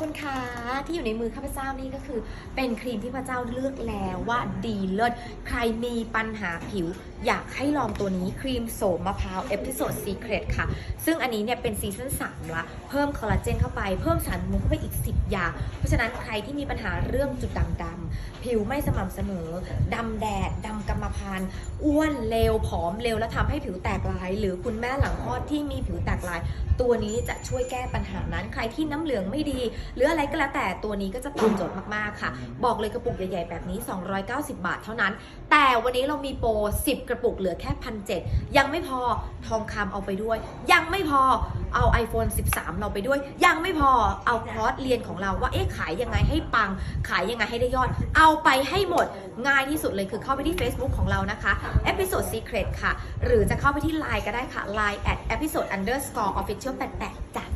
คุณคะที่อยู่ในมือข้าพเจ้านี่ก็คือ เป็นครีมที่พระเจ้าเลือกแล้วว่าดีเลิศใครมีปัญหาผิว อยากให้ลองตัวนี้ครีมโสมมะพร้าวเอพิโซดซีเครตค่ะ ซึ่งอันนี้เนี่ยเป็นซีซั่น3ละ เพิ่มคอลลาเจนเข้าไป เพิ่มสารมุกเข้าไปอีก 10 อย่าง เพราะฉะนั้นใครที่มีปัญหาเรื่องจุดด่างดำผิวไม่สม่ำเสมอ ดำแดด ดำกรรมพันธุ์อ้วนเร็วผอมเร็วแล้วทำให้ผิวแตกลาย หรือคุณแม่หลังคลอดที่มีผิวแตกลาย ตัวนี้จะช่วยแก้ปัญหานั้น ใครที่น้ำเหลืองไม่ดี หรืออะไรก็แล้วแต่ตัวนี้ก็จะตอบโจทย์มากๆค่ะ บอกเลยกระปุกใหญ่ๆแบบนี้ 290 บาทเท่านั้น แต่วันนี้เรามีโปร 10กระปุกเหลือแค่พันเยังไม่พอทองคำเอาไปด้วย ยังไม่พอเอา iPhone 13 เราไปด้วย ยังไม่พอเอาคอร์สเรียนของเราว่าเอ๊ะขายยังไงให้ปัง ขายยังไงให้ได้ยอด เอาไปให้หมดง่ายที่สุดเลยคือเข้าไปที่ Facebook ของเรานะคะ Episode Secret ค่ะ หรือจะเข้าไปที่ Line ก็ได้ค่ะ Line at episode underscore official 88จ้ะ